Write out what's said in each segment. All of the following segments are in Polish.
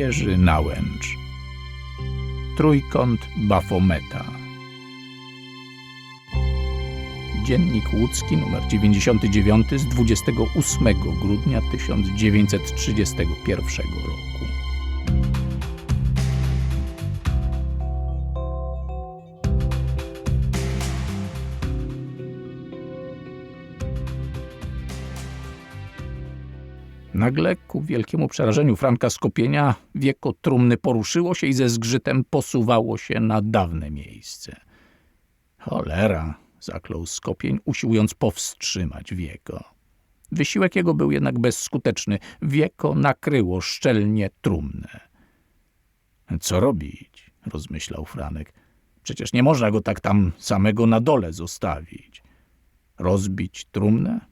Jerzy Nałęcz Trójkąt Bafometa Dziennik Łódzki numer 99 z 28 grudnia 1931 roku. Nagle, ku wielkiemu przerażeniu Franka Skopienia, wieko trumny poruszyło się i ze zgrzytem posuwało się na dawne miejsce. Cholera, zaklął Skopień, usiłując powstrzymać wieko. Wysiłek jego był jednak bezskuteczny. Wieko nakryło szczelnie trumnę. Co robić? rozmyślał Franek. Przecież nie można go tak tam samego na dole zostawić. Rozbić trumnę?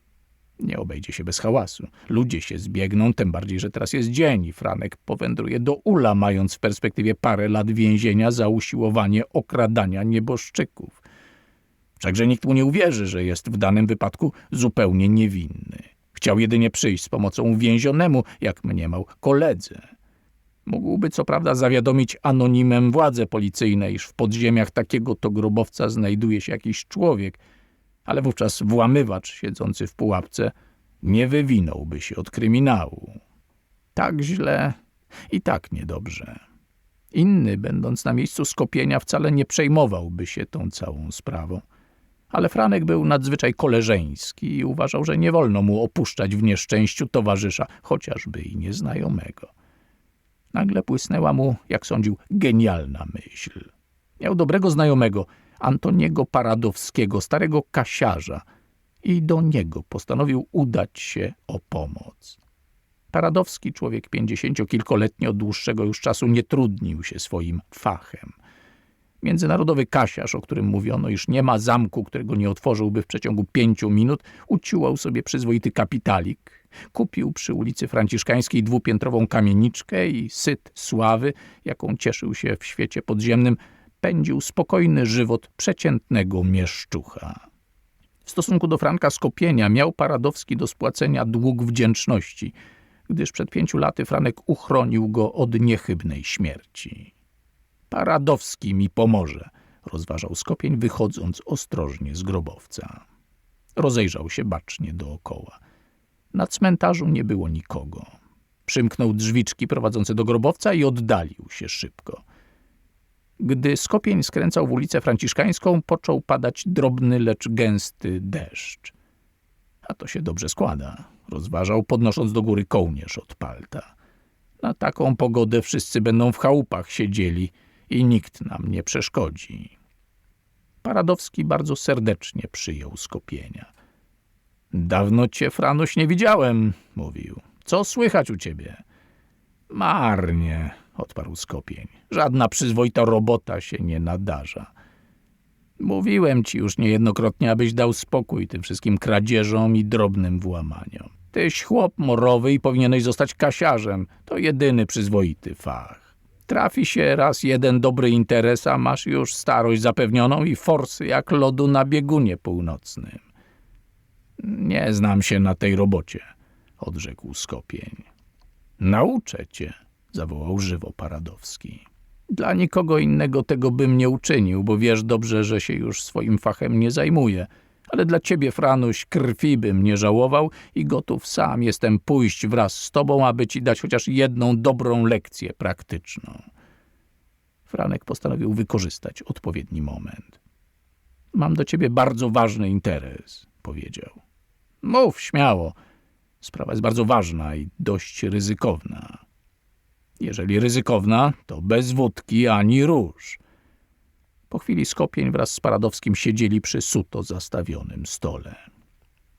Nie obejdzie się bez hałasu. Ludzie się zbiegną, tym bardziej, że teraz jest dzień i Franek powędruje do Ula, mając w perspektywie parę lat więzienia za usiłowanie okradania nieboszczyków. Wszakże nikt mu nie uwierzy, że jest w danym wypadku zupełnie niewinny. Chciał jedynie przyjść z pomocą więzionemu, jak mniemał, koledze. Mógłby co prawda zawiadomić anonimem władze policyjne, iż w podziemiach takiego to grobowca znajduje się jakiś człowiek – ale wówczas włamywacz siedzący w pułapce nie wywinąłby się od kryminału. Tak źle i tak niedobrze. Inny, będąc na miejscu skopienia, wcale nie przejmowałby się tą całą sprawą. Ale Franek był nadzwyczaj koleżeński i uważał, że nie wolno mu opuszczać w nieszczęściu towarzysza, chociażby i nieznajomego. Nagle błysnęła mu, jak sądził, genialna myśl. Miał dobrego znajomego – Antoniego Paradowskiego, starego kasiarza, i do niego postanowił udać się o pomoc. Paradowski, człowiek pięćdziesięciokilkoletni od dłuższego już czasu, nie trudnił się swoim fachem. Międzynarodowy kasiarz, o którym mówiono, iż nie ma zamku, którego nie otworzyłby w przeciągu pięciu minut, uciłał sobie przyzwoity kapitalik, kupił przy ulicy Franciszkańskiej dwupiętrową kamieniczkę i syt sławy, jaką cieszył się w świecie podziemnym, pędził spokojny żywot przeciętnego mieszczucha. W stosunku do Franka Skopienia miał Paradowski do spłacenia dług wdzięczności, gdyż przed pięciu laty Franek uchronił go od niechybnej śmierci. Paradowski mi pomoże, rozważał Skopień, wychodząc ostrożnie z grobowca. Rozejrzał się bacznie dookoła. Na cmentarzu nie było nikogo. Przymknął drzwiczki prowadzące do grobowca i oddalił się szybko. Gdy Skopień skręcał w ulicę Franciszkańską, począł padać drobny, lecz gęsty deszcz. A to się dobrze składa, rozważał, podnosząc do góry kołnierz od palta. Na taką pogodę wszyscy będą w chałupach siedzieli i nikt nam nie przeszkodzi. Paradowski bardzo serdecznie przyjął Skopienia. Dawno cię, Franuś, nie widziałem, mówił. Co słychać u ciebie? Marnie, odparł Skopień. Żadna przyzwoita robota się nie nadarza. Mówiłem ci już niejednokrotnie, abyś dał spokój tym wszystkim kradzieżom i drobnym włamaniom. Tyś chłop morowy i powinieneś zostać kasiarzem. To jedyny przyzwoity fach. Trafi się raz jeden dobry interes, a masz już starość zapewnioną i forsy jak lodu na biegunie północnym. Nie znam się na tej robocie, odrzekł Skopień. Nauczę cię zawołał żywo Paradowski. Dla nikogo innego tego bym nie uczynił, bo wiesz dobrze, że się już swoim fachem nie zajmuję. Ale dla ciebie, Franuś, krwi bym nie żałował i gotów sam jestem pójść wraz z tobą, aby ci dać chociaż jedną dobrą lekcję praktyczną. Franek postanowił wykorzystać odpowiedni moment. Mam do ciebie bardzo ważny interes, powiedział. Mów śmiało. Sprawa jest bardzo ważna i dość ryzykowna. Jeżeli ryzykowna, to bez wódki ani róż. Po chwili Skopień wraz z Paradowskim siedzieli przy suto zastawionym stole.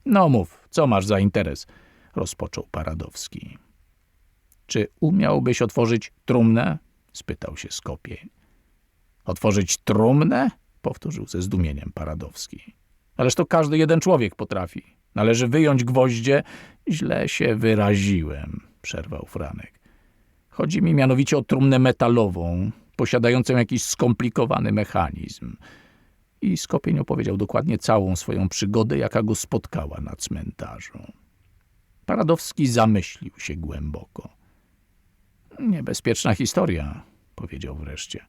No mów, co masz za interes? rozpoczął Paradowski. Czy umiałbyś otworzyć trumnę? spytał się Skopień. Otworzyć trumnę? powtórzył ze zdumieniem Paradowski. Ależ to każdy jeden człowiek potrafi. Należy wyjąć gwoździe. Źle się wyraziłem, przerwał Franek. Chodzi mi mianowicie o trumnę metalową, posiadającą jakiś skomplikowany mechanizm. I Skopień opowiedział dokładnie całą swoją przygodę, jaka go spotkała na cmentarzu. Paradowski zamyślił się głęboko. Niebezpieczna historia, powiedział wreszcie.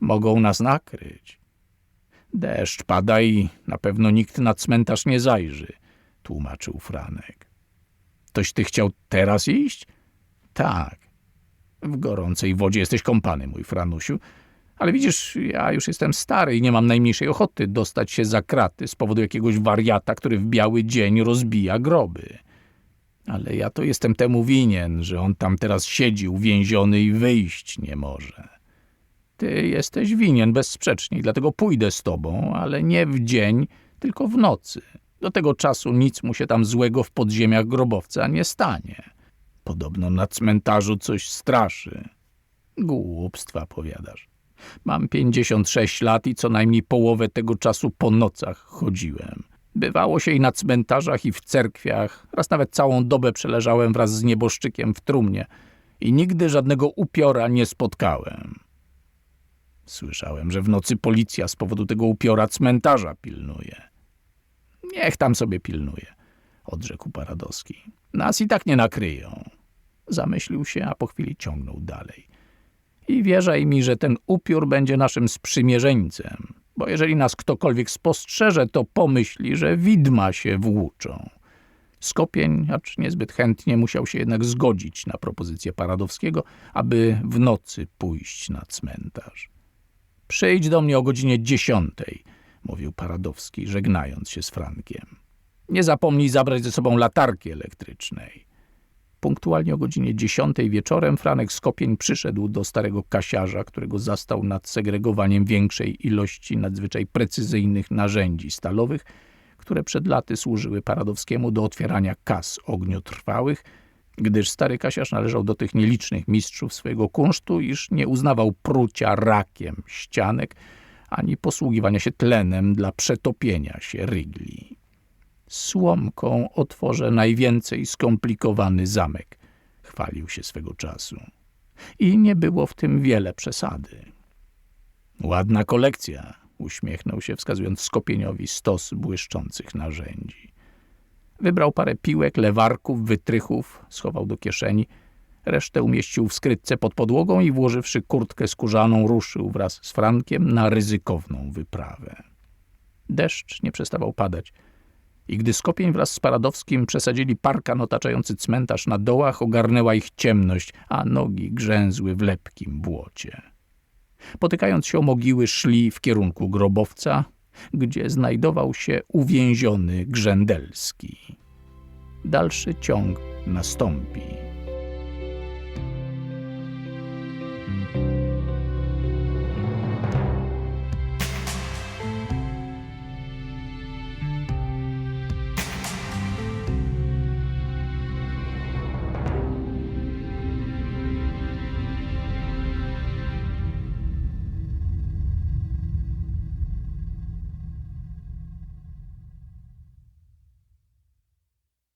Mogą nas nakryć. Deszcz pada i na pewno nikt na cmentarz nie zajrzy, tłumaczył Franek. Toś ty chciał teraz iść? Tak. W gorącej wodzie jesteś kąpany, mój Franusiu. Ale widzisz, ja już jestem stary i nie mam najmniejszej ochoty dostać się za kraty z powodu jakiegoś wariata, który w biały dzień rozbija groby. Ale ja to jestem temu winien, że on tam teraz siedzi uwięziony i wyjść nie może. Ty jesteś winien bezsprzecznie, dlatego pójdę z tobą, ale nie w dzień, tylko w nocy. Do tego czasu nic mu się tam złego w podziemiach grobowca nie stanie. Podobno na cmentarzu coś straszy. Głupstwa powiadasz. Mam 56 lat i co najmniej połowę tego czasu po nocach chodziłem. Bywało się i na cmentarzach, i w cerkwiach. Raz nawet całą dobę przeleżałem wraz z nieboszczykiem w trumnie i nigdy żadnego upiora nie spotkałem. Słyszałem, że w nocy policja z powodu tego upiora cmentarza pilnuje. Niech tam sobie pilnuje, odrzekł Paradowski. Nas i tak nie nakryją. Zamyślił się, a po chwili ciągnął dalej. I wierzaj mi, że ten upiór będzie naszym sprzymierzeńcem, bo jeżeli nas ktokolwiek spostrzeże, to pomyśli, że widma się włóczą. Skopień, acz niezbyt chętnie, musiał się jednak zgodzić na propozycję Paradowskiego, aby w nocy pójść na cmentarz. Przyjdź do mnie o godzinie dziesiątej, mówił Paradowski, żegnając się z Frankiem. Nie zapomnij zabrać ze sobą latarki elektrycznej. Punktualnie o godzinie dziesiątej wieczorem Franek Skopień przyszedł do starego kasiarza, którego zastał nad segregowaniem większej ilości nadzwyczaj precyzyjnych narzędzi stalowych, które przed laty służyły Paradowskiemu do otwierania kas ogniotrwałych, gdyż stary kasiarz należał do tych nielicznych mistrzów swojego kunsztu, iż nie uznawał prucia rakiem ścianek, ani posługiwania się tlenem dla przetopienia się rygli. Słomką otworzę najwięcej skomplikowany zamek, chwalił się swego czasu. I nie było w tym wiele przesady. Ładna kolekcja, uśmiechnął się, wskazując Skopieniowi stos błyszczących narzędzi. Wybrał parę piłek, lewarków, wytrychów, schował do kieszeni. Resztę umieścił w skrytce pod podłogą i włożywszy kurtkę skórzaną, ruszył wraz z Frankiem na ryzykowną wyprawę. Deszcz nie przestawał padać i gdy Skopień wraz z Paradowskim przesadzili parkan otaczający cmentarz na dołach, ogarnęła ich ciemność, a nogi grzęzły w lepkim błocie. Potykając się o mogiły, szli w kierunku grobowca, gdzie znajdował się uwięziony Grzędelski. Dalszy ciąg nastąpi.